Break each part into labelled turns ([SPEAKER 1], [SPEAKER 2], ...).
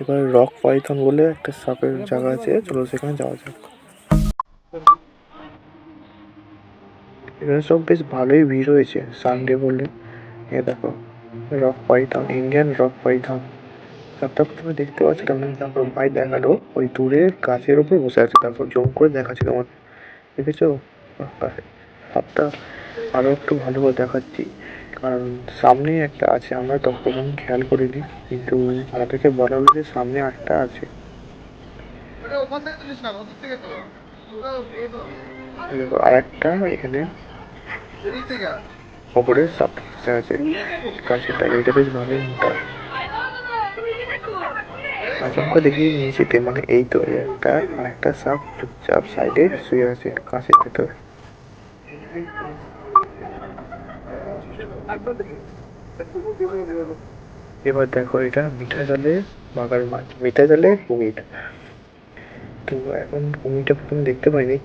[SPEAKER 1] এবার rock Python বলে একটা সাপের জায়গা আছে, চলো সেখানে যাওয়া যাক। এখানে সব বেশ ভালোই ভিড় হয়েছে সানডে বলে এ দেখো, rock python, Indian rock python. সাপটা প্রথমে দেখতে পাচ্ছিলাম না তারপর ভাই দেখাল, ওই দূরে গাছের উপর বসে আছে, তারপর জম করে দেখাচ্ছিল আমার দেখেছ? সাপটা আরও একটু ভালো করে দেখাচ্ছি। কারণ সামনেই একটা আছে আমরা তখন খেয়াল করিনি কিন্তু আমাদেরকে বলা হলো যে সামনে একটা আছে। আর একটা এখানে। ওপরে সাপ আছে। কাছেটা এটা বেশ ভালোই মোটা আচমকা দেখি নিচেতে মানে এই তো একটা আর একটা সাপ চুপচাপ সাইডে শুয়ে আছে কাছের ভেতরে এবার দেখো এটা মিঠা জলে, বাগার মাছ মিঠা জলে কুমির। তো এখন কুমিরটা প্রথমে দেখতে পাইনি,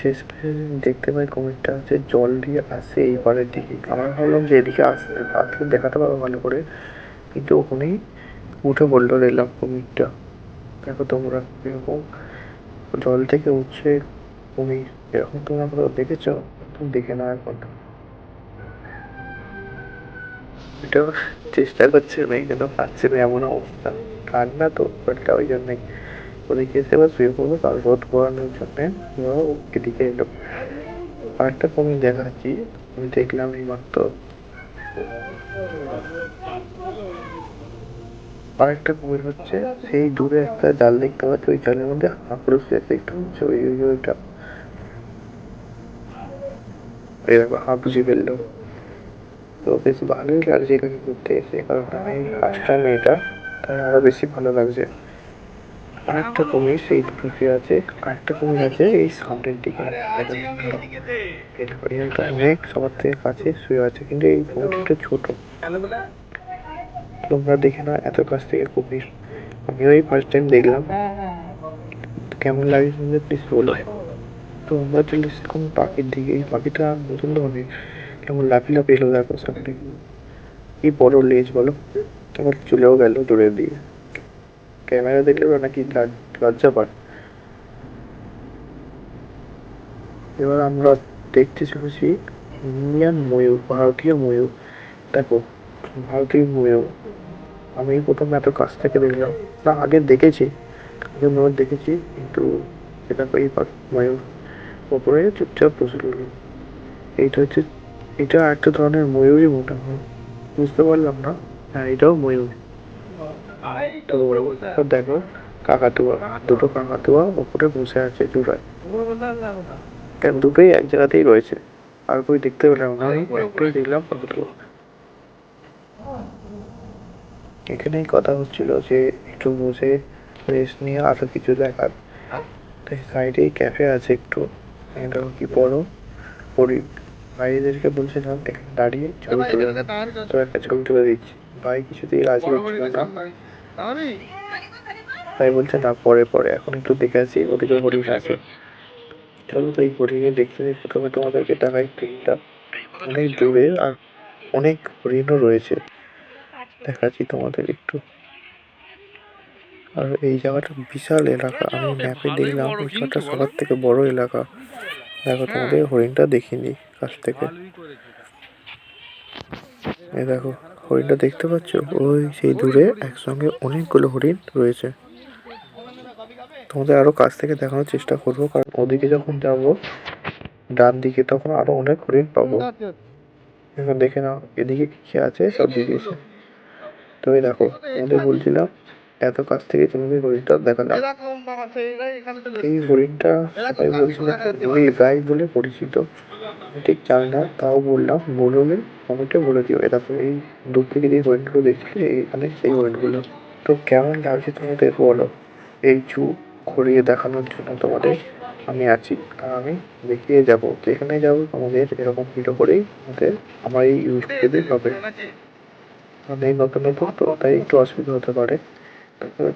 [SPEAKER 1] শেষ দেখতে পাই কুমিরটা হচ্ছে জল দিয়ে আসছে এই পারের দিকে। আমরা ভাবলাম যে এদিকে আসতে আসলে দেখাতে পারব ভালো করে, কিন্তু ওখানেই উঠে পড়ল দেখলাম কুমিরটা। দেখো তোমরা এরকম জল থেকে উঠছে কুমির। এরকম তোমরা কোথাও দেখেছ? দেখে না এখন। এটাও চেষ্টা করছে মেয়ে, কিন্তু পাচ্ছে না, এমন অবস্থা। ঠান্ডা তো ওটা ওই জন্যই। ওদিকে এসে এবার শুয়ে পড়ব রোদ পড়ানোর জন্যে এদিকে এলো। আরেকটা কুমির দেখাচ্ছি, আমি দেখলাম এই মাত্র। আরেকটা কুমির হচ্ছে, সেই দূরে একটা জাল দেখতে পাচ্ছি, ওই জালের মধ্যে পাচ্ছি ওই ওই, ওইটা। এই দেখো হাঁপ বুঝে ফেলল তো বেশ ভালোই লাগছে এখানে ঘুরতে এসে কারণ আমি ফার্স্ট টাইম এটা তাই আরও বেশি ভালো লাগছে। আরেকটা কুমির সেই দুটো শুয়ে আছে আরেকটা কুমির আছে এই সামনের দিকে। অনেক সবার থেকে কাছে শুয়ে আছে কিন্তু এই কুমিরটা ছোট। তোমরা দেখে না এত কাছ থেকে কুমির। আমিও এই ফার্স্ট টাইম দেখলাম। কেমন লাগে প্লিজ বলো। তো আমরা চলে এসেছি কোন পাখির দিকে। এই পাখিটা নতুন ধরনের। কেমন লাফি এলো দেখো সামনে। কি বড় লেজ বলো। আবার চলেও গেল দূরের দিকে ক্যামেরা দেখলে নাকি লজ্জা পায়। এবার আমরা দেখতে চলেছি ইন্ডিয়ান ময়ূর, ভারতীয় ময়ূর। দেখো, ভারতীয় ময়ূর। আমি প্রথম এত কাছ থেকে দেখলাম। না, আগে দেখেছি। আগে ময়ূর দেখেছি, কিন্তু এটা পা- ময়ূর। ওপরে চুপচাপ বসে রইল। এইটা হচ্ছে এটা একটা ধরনের ময়ূরই মোটা হয় বুঝতে পারলাম না। হ্যাঁ এটাও ময়ূর। দেখো কাকাতুয়া দুটো কাকাতুয়া ওপরে বসে আছে কেন দুটোই এক জায়গাতেই রয়েছে। আর কই দেখতে পেলাম না। আমি একটাই দেখলাম কাকাতুয়া। এখানেই কথা হচ্ছিল যে একটু বসে রেস্ট নিয়ে আরও কিছু দেখার। সাইডেই ক্যাফে আছে একটু। এটা কি বড় পরি ভাইদেরকে বলছিলাম এখানে দাঁড়িয়ে ছবি তুলে। তো একটা ছবি তুলে দিচ্ছি। ভাই কিছুতেই রাজি হচ্ছিল না তাই বলছে না পরে পরে এখন একটু দেখে আসি ওদিকে হরিণ আছে চলো তো এই হরিণে দেখতে দেখতে প্রথমে তোমাদেরকে দেখাই ট্রেনটা অনেক দূরে আর অনেক হরিণও রয়েছে। দেখাচ্ছি তোমাদের একটু। আর এই জায়গাটা বিশাল এলাকা। আমি ম্যাপে দেখলাম সবার থেকে বড় এলাকা। দেখো তোমাদের হরিণটা দেখিনি। কাছ থেকে। এই দেখো, হরিণটা দেখতে পাচ্ছ? ওই সেই দূরে একসঙ্গে অনেকগুলো হরিণ রয়েছে। তোমাদের আরও কাছ থেকে দেখানোর চেষ্টা করব, কারণ ওদিকে যখন যাব, ডান দিকে তখন আরও অনেক হরিণ পাবো। এখন দেখে নাও, এদিকে কি আছে, সব দিকে তো এই দেখো, তোমাদের বলছিলাম এত কাছ থেকে তুমি হরিণটা দেখালাম এই হরিণটা সবাই বলছিল নীল গাই বলে পরিচিত ঠিক জানি না তাও বললাম বললে কমেন্টে বলে দিও। এটা তো এই দূর থেকে যে হরিণগুলো দেখছিলে এখানে সেই হরিণগুলো তো কেমন লাগছে তোমাদের বলো? এই জু ঘুরিয়ে দেখানোর জন্য তোমাদের আমি আছি আর আমি দেখিয়ে যাব। যেখানে যাব তোমাদের এরকম ভিডিও করেই আমাদের আমার এই ইউজ করে হবে। আমাদের এই নতুন নতুন তো তাই একটু অসুবিধা হতে পারে।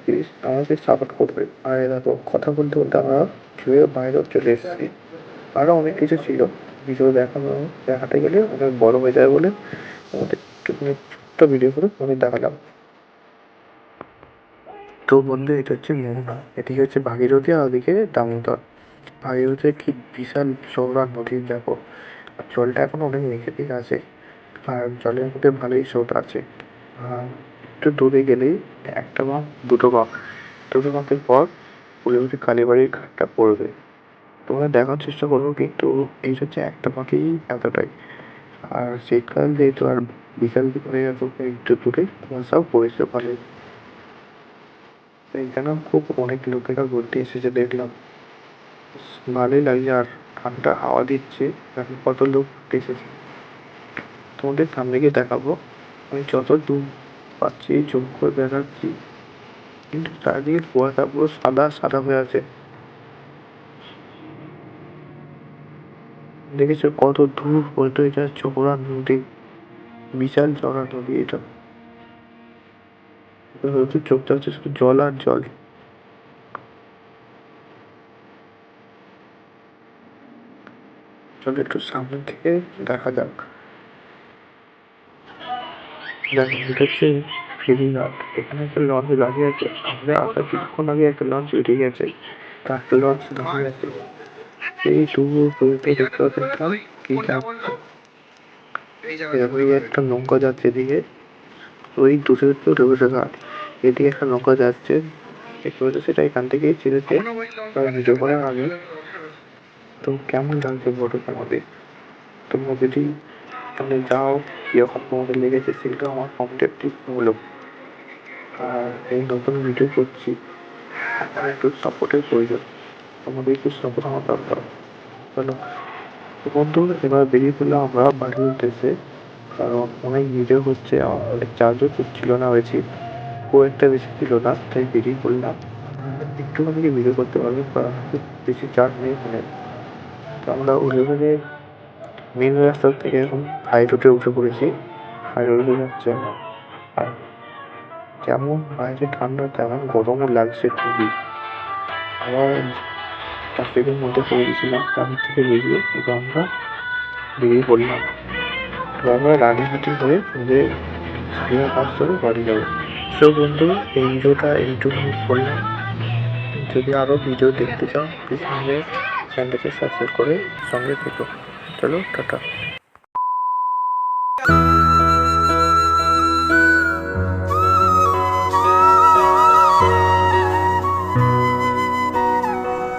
[SPEAKER 1] প্লিজ আমাকে সাপোর্ট করবে। আর দেখো, কথা বলতে বলতে আমরা শুয়ে বাইরেও চলে এসেছি। আরও অনেক কিছু ছিল। ভিডিও দেখানো দেখাতে গেলে অনেক বড় হয়ে যায় বলে আমাদের ছোট্ট ভিডিও করে আমি দেখালাম। তো বন্ধু, এটা হচ্ছে মোহনা এদিকে হচ্ছে ভাগীরথী, আর ওদিকে দামোদর। ভাগীরথীর কি বিশাল চওড়া নদী, দেখো। জলটা এখন অনেক নিচে দিকে আছে। আর জলের মধ্যে ভালোই স্রোত আছে। আর একটু দূরে গেলেই একটা বাঁক দুটো বাঁক দুটো বাঁকের পর পুরোপুরি কালীবাড়ির ঘাটটা পড়বে। তোমরা দেখার চেষ্টা করব কিন্তু এই হচ্ছে একটা বাঁকেই এতটাই। আর শীতকাল যেহেতু আর বিকাল হয়ে একটু দূরে, তোমরা সব পরিষ্কার ভালোই এখানেও খুব অনেক লোকেরা ঘুরতে এসেছে, দেখলাম। ভালোই লাগছে আর ঠান্ডা হাওয়া দিচ্ছে এখন কত লোক এসেছে। তোমাদের সামনে গিয়ে দেখাবো। আমি যত দূর পাচ্ছি করে দেখাচ্ছি। কিন্তু চারিদিকে কুয়াশা পুরো সাদা সাদা হয়ে আছে। দেখেছ কত দূর পর্যন্ত এটা চওড়া নদী? বিশাল চওড়া নদী এটা। শুধু চোখ যাচ্ছে শুধু জল আর জল। চলো একটু সামনে থেকে দেখা যাক। দেখো এটা হচ্ছে ফেরিঘাট এখানে একটা লঞ্চ দাঁড়িয়ে আছে আমরা আসার কিছুক্ষণ আগে একটা লঞ্চ উঠে গেছে। তা একটা লঞ্চ দাঁড়িয়ে আছে। এই দূর পর্যন্ত দেখতে পাচ্ছেন কি এরকম একটা নৌকা যাচ্ছে এদিকে। ওই দূরে হচ্ছে রবীন্দ্র ঘাট এদিকে একটা নৌকা যাচ্ছে। দেখতে পাচ্ছ সেটা এখান থেকেই ছেড়েছে। ভিডিও করার আগে তো কেমন লাগছে ফটোটা আমাদের তোমরা যদি এখানে যাও কীরকম তোমাদের লেগেছে সেগুলো আমার কমেন্টে বলো আর এই নতুন ভিডিও করছি আমার একটু সাপোর্টের প্রয়োজন। তোমাদের একটু সাপোর্ট আমার দরকার। চলো। তো বন্ধু, এবার বেরিয়ে পড়লাম আমরা বাড়ির উদ্দেশ্যে কারণ অনেক ভিডিও হচ্ছে, আমার চার্জও ছিল না বেশি। খুব একটা বেশি ছিল না, তাই বেরিয়ে পড়লাম। একটুখানি ভিডিও করতে পারবে বেশি চার্জ নেই ফোনে তো আমরা উঠে মেন রাস্তা থেকে এখন হাই রোডে উঠে পড়েছি। হাই রোডে যাচ্ছে আর যেমন বাইরে ঠান্ডা, তেমন গরমও লাগছে খুবই। আবার ট্রাফিকের মধ্যে পড়ে গেছিলাম ট্রাফিক থেকে বেরিয়ে তো আমরা বেরিয়ে পড়লাম। তো আমরা রানীহাটি হয়ে যে সাড়ে পাঁচ ধরে বাড়ি যাব। সো বন্ধু, এই ভিডিওটা এইটুকুনি করলাম। যদি আরও ভিডিও দেখতে চাও প্লিজ আমাদের চ্যানেলটাকে সাবস্ক্রাইব করে সঙ্গে থেকো। চলো টাটা